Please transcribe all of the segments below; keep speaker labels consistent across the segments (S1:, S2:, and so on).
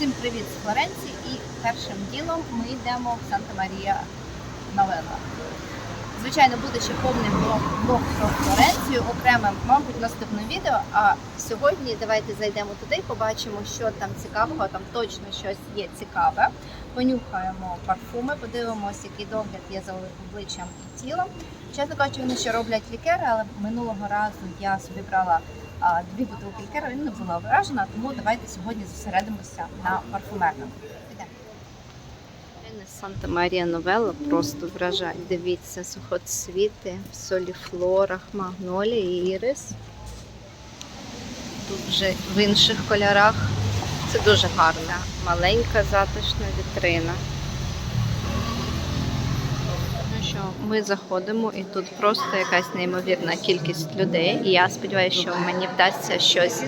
S1: Всім привіт з Флоренції і першим ділом ми йдемо в Санта-Марія Новелла. Звичайно, буде ще повний блог, про Флоренцію, окремим, мабуть, наступне відео. А сьогодні давайте зайдемо туди і побачимо, що там цікавого, там точно щось є цікаве. Понюхаємо парфуми, подивимося, який догляд є за обличчям і тілом. Чесно кажучи, вони ще роблять лікери, але минулого разу я собі брала дві бутилки лікера, не була вражена, тому давайте сьогодні зосередимося на парфумерному. Санта Марія Новелла просто вражає. Дивіться, сухоцвіти, соліфлорах, магнолії, ірис. Тут вже в інших кольорах. Це дуже гарна, маленька затишна вітрина. Ну що, ми заходимо і тут просто якась неймовірна кількість людей. І я сподіваюся, що мені вдасться щось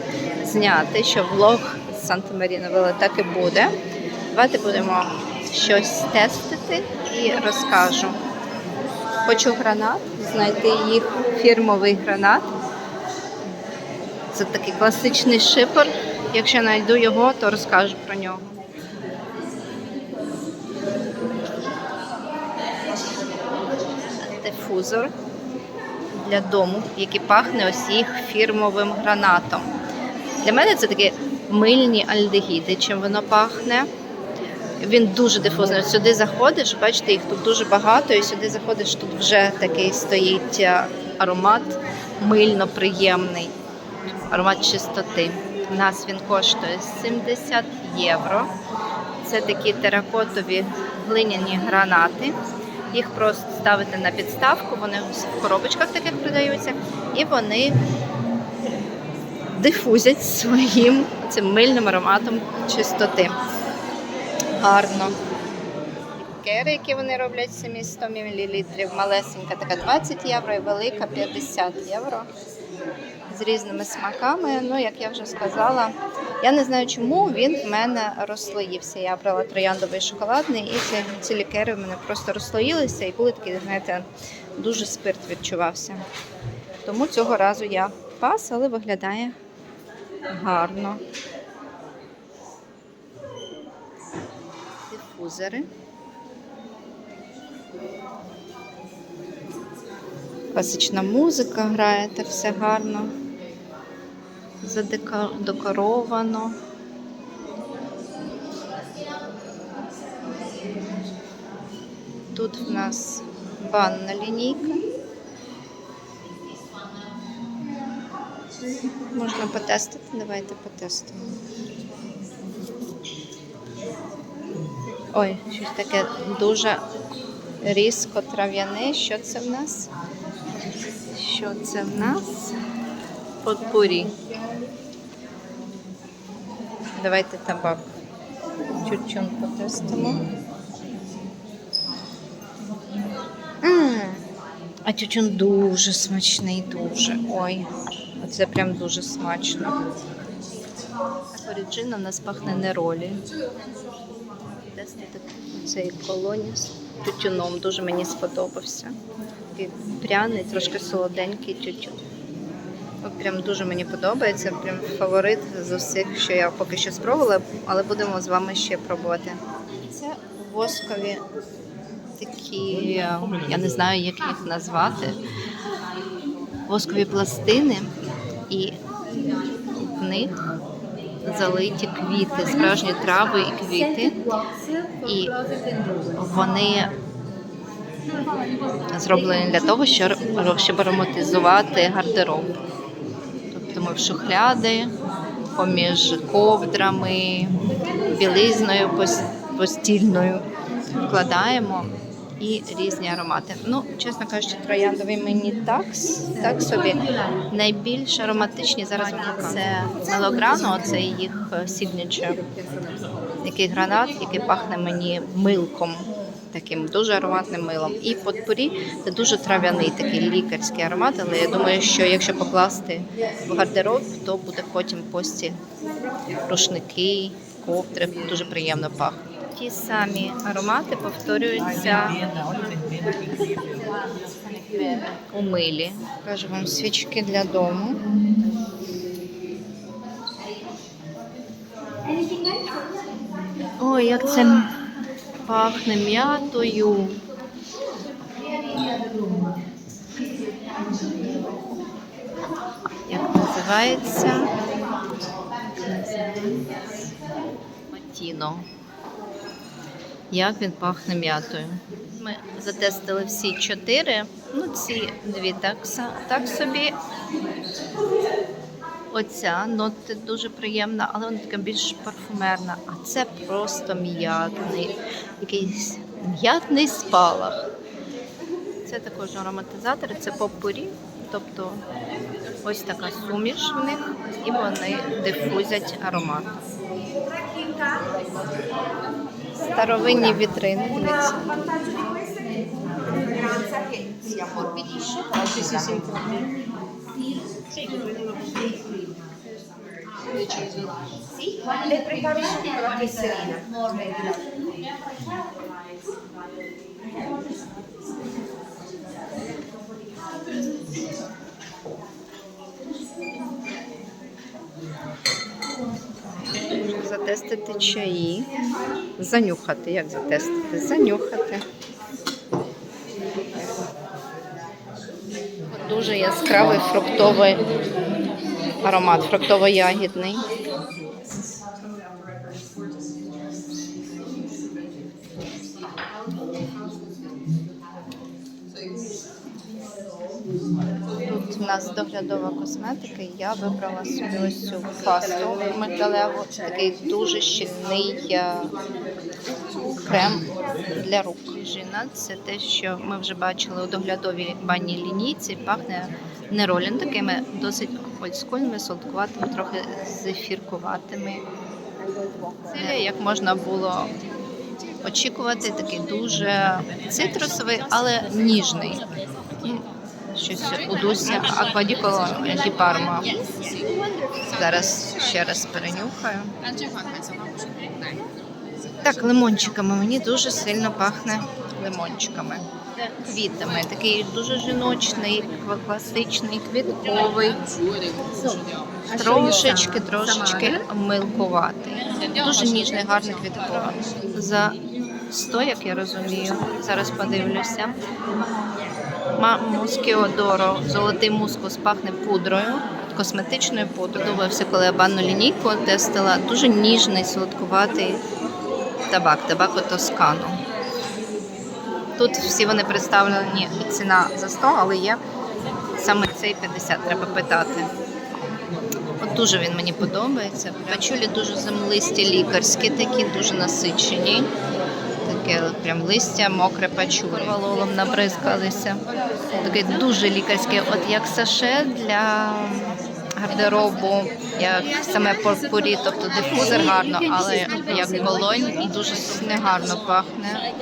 S1: зняти, що влог з Санта Марія Новелла так і буде. Давайте будемо щось тестити і розкажу. Хочу гранат, знайти їх фірмовий гранат. Це такий класичний шипер. Якщо знайду його, то розкажу про нього. Дифузор для дому, який пахне ось їх фірмовим гранатом. Для мене це такі мильні альдегіди, чим воно пахне. Він дуже дифузний. Сюди заходиш, бачите, їх тут дуже багато, і сюди заходиш, тут вже такий стоїть е, аромат мильно приємний, аромат чистоти. У нас він коштує 70 євро. Це такі теракотові глиняні гранати. Їх просто ставити на підставку, вони в коробочках таких продаються, і вони дифузять своїм цим мильним ароматом чистоти гарно. Лікери, які вони роблять самі 100 мл, малесенька така 20 євро і велика 50 євро. З різними смаками. Ну, як я вже сказала, я не знаю, чому він в мене розслоївся. Я брала трояндовий шоколадний, і ці, ці лікери в мене просто розслоїлися і були такі, знаєте, дуже спирт відчувався. Тому цього разу я пас, але виглядає гарно. дифузори. Класична музика грає, так все гарно. Задекоровано. Тут в нас банна лінійка. Можна потестити, давайте потестимо. Ой, щось таке дуже різко трав'яне. Що це в нас? Що це в нас? Потпурі. Давайте табак. Чучун потестимо. А чучун дуже смачний, дуже. Ой, оце прям дуже смачно. Оріджина в нас пахне неролі тестити цей колоніс тютюном. Дуже мені сподобався. Такий пряний, трошки солоденький тютюн. От Прям дуже мені подобається. Прям фаворит з усіх, що я поки що спробувала, але будемо з вами ще пробувати. Це воскові такі, я не знаю, як їх назвати. Воскові пластини, і в них залиті квіти, справжні трави і квіти. І вони зроблені для того, щоб ароматизувати гардероб. Тобто ми в шухляди, поміж ковдрами, білизною постільною вкладаємо і різні аромати. Ну, чесно кажучи, трояндовий мені так, так собі. Найбільш ароматичні зараз це мелограно, це їх сігнічер. Який гранат, який пахне мені милком, таким дуже ароматним милом. І потпурі це дуже трав'яний такий лікарський аромат, але я думаю, що якщо покласти в гардероб, то буде потім пості рушники, ковдри, дуже приємно пахне. Ті самі аромати повторюються у милі. Кажу вам свічки для дому. Ой, як це пахне м'ятою. Як називається? Матіно. Як він пахне м'ятою. Ми затестили всі чотири. Ну, ці дві так, так собі. Оця нота дуже приємна, але вона така більш парфумерна. А це просто м'ятний, якийсь м'ятний спалах. Це також ароматизатори, це попурі, тобто ось така суміш в них, і вони дифузять аромат. Старовинні вітрини, дивіться.
S2: si ammorbidisce tranquillamente. Sì, le preparo subito la tesserina.
S1: Затестити чаї. Занюхати. Як затестити? Занюхати. Дуже яскравий фруктовий аромат, фруктово-ягідний. Тут у нас доглядова косметика. Я вибрала собі ось цю пасту мигдалеву. Такий дуже щільний е, крем для рук. Жіна це те, що ми вже бачили у доглядовій банній лінійці. Пахне неролін такими досить олдскульними, солодкуватими, трохи зефіркуватими. Це як можна було очікувати, такий дуже цитрусовий, але ніжний. Щось у дусі аквадіколо ді Парма. Зараз ще раз перенюхаю. Так, лимончиками. Мені дуже сильно пахне лимончиками. Квітами. Такий дуже жіночний, класичний, квітковий. Трошечки, трошечки милкуватий. Дуже ніжний, гарний квітковий. За 100, як я розумію, зараз подивлюся. Мускіодоро, золотий мускус пахне пудрою, косметичною пудрою. Дивився, коли я банну лінійку тестила. Дуже ніжний, солодкуватий табак, табако Тоскану. Тут всі вони представлені ціна за 100, але є саме цей 50, треба питати. От дуже він мені подобається. Пачулі дуже землисті лікарські, такі дуже насичені. Таке прям листя, мокре пачулі. Валолом набризкалися. Таке дуже лікарське, от як саше для гардеробу, як саме порпурі, тобто дифузор гарно, але як болонь дуже негарно пахне.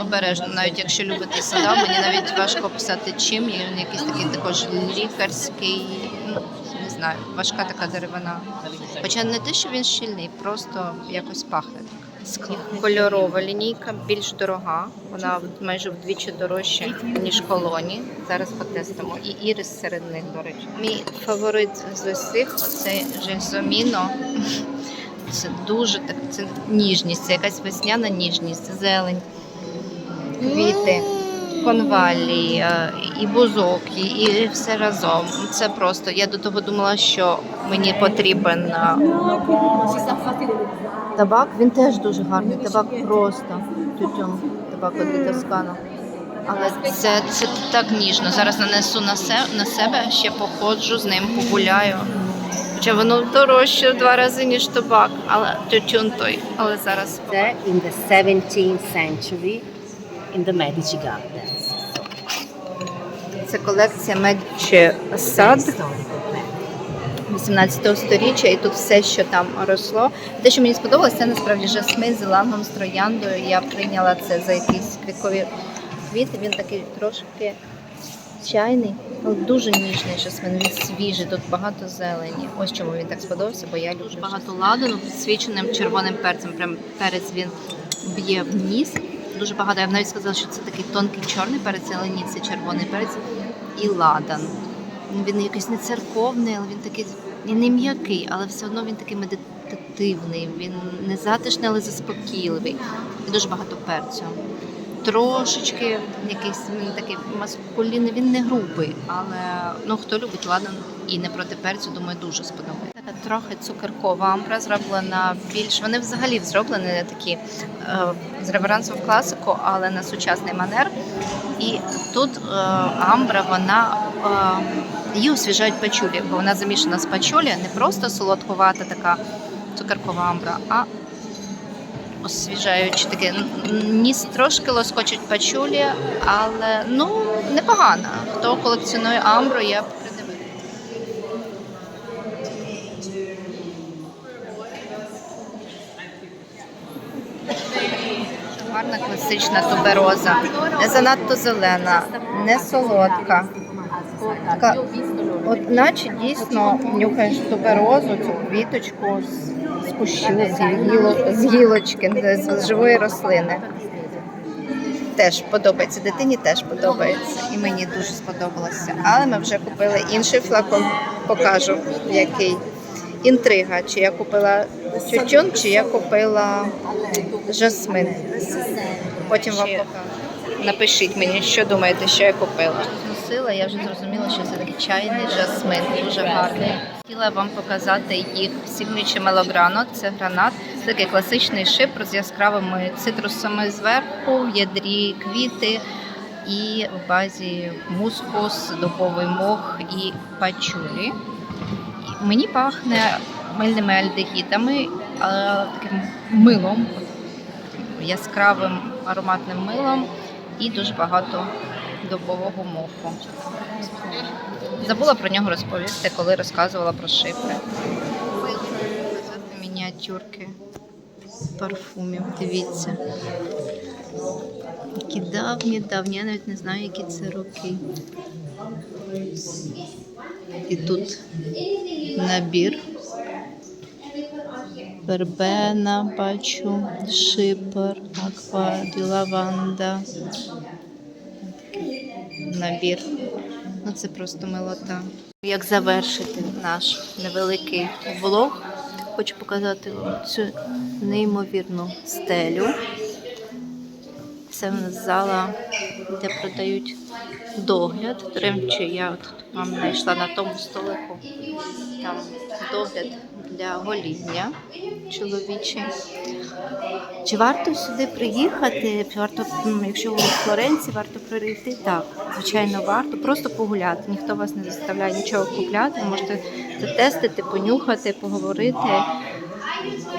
S1: Обережно, навіть якщо любите сада, мені навіть важко писати чим. І він якийсь такий також лікарський, ну, не знаю, важка така деревина. Хоча не те, що він щільний, просто якось пахне Кольорова лінійка більш дорога, вона майже вдвічі дорожча, ніж колоні. Зараз потестимо. І ірис серед них, до речі. Мій фаворит з усіх це жельзоміно. Це дуже так, це ніжність, це якась весняна ніжність, зелень, квіти, конвалії, е, і бузок, і, все разом. Це просто. Я до того думала, що мені потрібен е, Табак, він теж дуже гарний. Табак просто тютюн, табак від Тоскана. Але це, це так ніжно. Зараз нанесу на, се, на себе, ще походжу з ним, погуляю. Хоча воно дорожче в два рази, ніж табак, але тютюн той. Але зараз
S3: There in the 17th century in the Medici Gardens.
S1: це колекція Медчі Сад.
S3: Very historical plant.
S1: 18 сторіччя, і тут все, що там росло. Те, що мені сподобалося, це насправді жасмин з лангом з трояндою. Я прийняла це за якісь квіткові квіти. Він такий трошки чайний, але дуже ніжний жасмин. Він свіжий, тут багато зелені. Ось чому він так сподобався, бо я люблю багато ладану підсвіченим червоним перцем. Прям перець він б'є в ніс. Дуже багато. Я б навіть сказала, що це такий тонкий чорний перець, але ні, це червоний перець і ладан. Він якийсь не церковний, але він такий не м'який, але все одно він такий медитативний, він не затишний, але заспокійливий. І дуже багато перцю. Трошечки якийсь він такий маскулінний, він не грубий, але ну хто любить ладан і не проти перцю, думаю, дуже сподобається. Трохи цукеркова амбра зроблена більш. Вони взагалі зроблені такі е, з реверансом в класику, але на сучасний манер. І тут е, амбра, вона е, її освіжають пачулі, бо вона замішана з пачулі, не просто солодкувата така цукеркова амбра, а освіжаючи таке. Ніс трошки лоскочить пачулі, але ну непогано. Хто колекціонує амбру, я б придивила. Гарна класична тубероза. Не занадто зелена, не солодка. Така, от наче дійсно нюхаєш туберозу, цю квіточку з, з кущу, з, гіло, з гілочки, з, з живої рослини. Теж подобається. Дитині теж подобається. І мені дуже сподобалося. Але ми вже купили інший флакон, покажу який. Інтрига, чи я купила тютюн, чи я купила жасмин. Потім вам покажу. Напишіть мені, що думаєте, що я купила. Носила, я вже зрозуміла, що це такий чайний жасмин, дуже гарний. Хотіла вам показати їх сігнічі мелограно. Це гранат, це такий класичний шипр з яскравими цитрусами зверху, в ядрі квіти і в базі мускус, дубовий мох і пачулі. Мені пахне мильними альдегідами, таким милом, яскравим ароматним милом і дуже багато дубового моху. Забула про нього розповісти, коли розказувала про. Показати мініатюрки парфумів. Дивіться. Які давні, давні, я навіть не знаю, які це роки. І тут набір. Вербена, бачу, шипер, аква, лаванда. Набір. Ну це просто милота. Як завершити наш невеликий влог, хочу показати цю неймовірну стелю. Це в нас зала, де продають догляд. До речі, я от вам знайшла на тому столику. Там догляд для гоління чоловічий. Чи варто сюди приїхати? Варто, якщо ви в Флоренції, варто прийти? Так, звичайно, варто. Просто погуляти. Ніхто вас не заставляє нічого купляти. Можете затестити, понюхати, поговорити.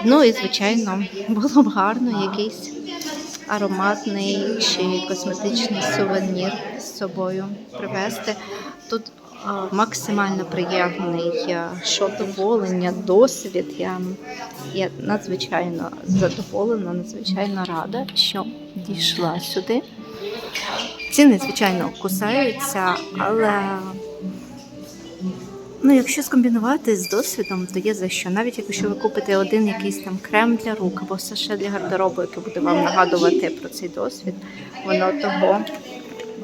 S1: Ну і звичайно, було б гарно якийсь ароматний чи косметичний сувенір з собою привезти. Тут максимально приємний е, задоволення, досвід. Я, я надзвичайно задоволена, надзвичайно рада, що дійшла сюди. Ціни, звичайно, кусаються, але Ну, якщо скомбінувати з досвідом, то є за що. Навіть якщо ви купите один якийсь там крем для рук або саше для гардеробу, який буде вам нагадувати про цей досвід, воно того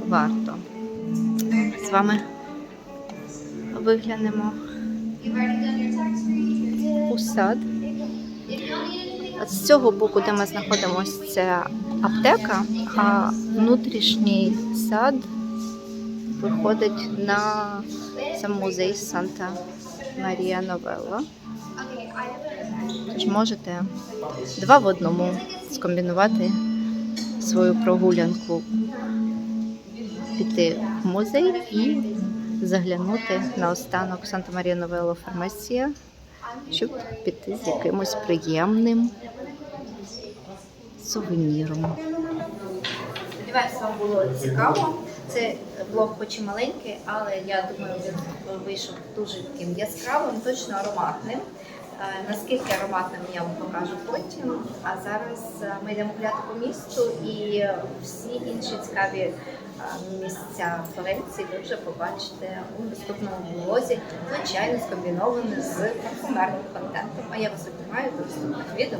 S1: варто. З вами виглянемо у сад. З цього боку, де ми знаходимося, це аптека, а внутрішній сад виходить на сам музей Санта Марія Новелла. Тож можете два в одному скомбінувати свою прогулянку, піти в музей і заглянути на останок Санта Марія Новелла Фармасія, щоб піти з якимось приємним сувеніром. Сподіваюся, вам було цікаво. Це блог хоч і маленький, але я думаю, він вийшов дуже таким яскравим, точно ароматним. Е, Наскільки ароматним я вам покажу потім. А зараз е, ми йдемо гуляти по місту і всі інші цікаві е, місця Флоренції ви вже побачите у наступному блозі, звичайно, скомбіноване з парфумерним контентом. А я вас обіймаю до наступних відео.